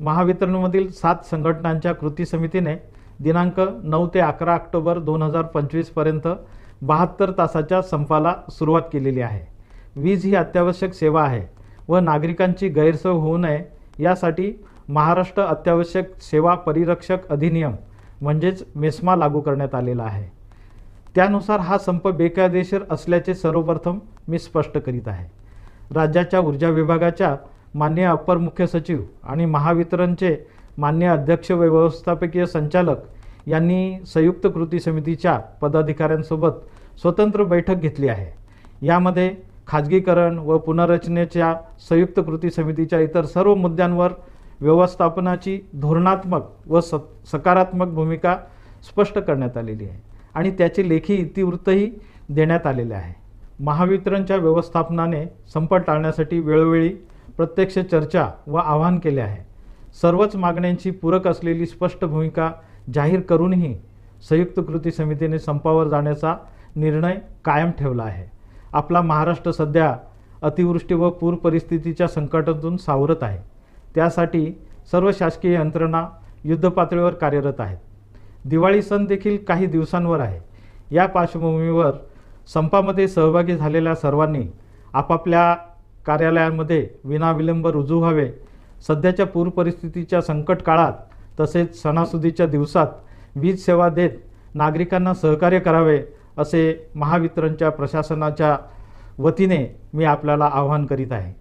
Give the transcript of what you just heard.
महावितरणमधील सात संघटनांच्या कृती समितीने दिनांक नऊ ते अकरा ऑक्टोबर दोन हजार पंचवीसपर्यंत बहात्तर तासाच्या संपाला सुरुवात केलेली आहे. वीज ही अत्यावश्यक सेवा आहे व नागरिकांची गैरसोय होऊ नये यासाठी महाराष्ट्र अत्यावश्यक सेवा परिरक्षक अधिनियम म्हणजेच मेस्मा लागू करण्यात आलेला आहे. त्यानुसार हा संप बेकायदेशीर असल्याचे सर्वप्रथम मी स्पष्ट करीत आहे. राज्याच्या ऊर्जा विभागाच्या मान्य अपर मुख्य सचिव आणि महावितरणचे मान्य अध्यक्ष व व्यवस्थापकीय संचालक यांनी संयुक्त कृती समितीच्या पदाधिकाऱ्यांसोबत स्वतंत्र बैठक घेतली आहे. यामध्ये खाजगीकरण व पुनर्रचनेच्या संयुक्त कृती समितीच्या इतर सर्व मुद्द्यांवर व्यवस्थापनाची धोरणात्मक व स सकारात्मक भूमिका स्पष्ट करण्यात आलेली आहे आणि त्याचे लेखी इतिवृत्तही देण्यात आलेले आहे. महावितरणच्या व्यवस्थापनाने संप टाळण्यासाठी वेळोवेळी प्रत्यक्ष चर्चा व आवाहन केले आहे. सर्वच मागण्यांची पूरक असलेली स्पष्ट भूमिका जाहीर करूनही संयुक्त कृती समितीने संपावर जाण्याचा निर्णय कायम ठेवला आहे. आपला महाराष्ट्र सध्या अतिवृष्टी व पूर परिस्थितीच्या संकटातून सावरत आहे. त्यासाठी सर्व शासकीय यंत्रणा युद्धपातळीवर कार्यरत आहेत. दिवाळी सण देखील काही दिवसांवर आहे. या पार्श्वभूमीवर संपामध्ये सहभागी झालेल्या सर्वांनी आपापल्या कार्यालयांमध्ये विनाविलंब रुजू व्हावे. सध्याच्या पूर परिस्थितीच्या संकट काळात तसेच सणासुदीच्या दिवसात वीज सेवा देत नागरिकांना सहकार्य करावे असे महावितरणच्या प्रशासनाच्या वतीने मी आपल्याला आवाहन करीत आहे.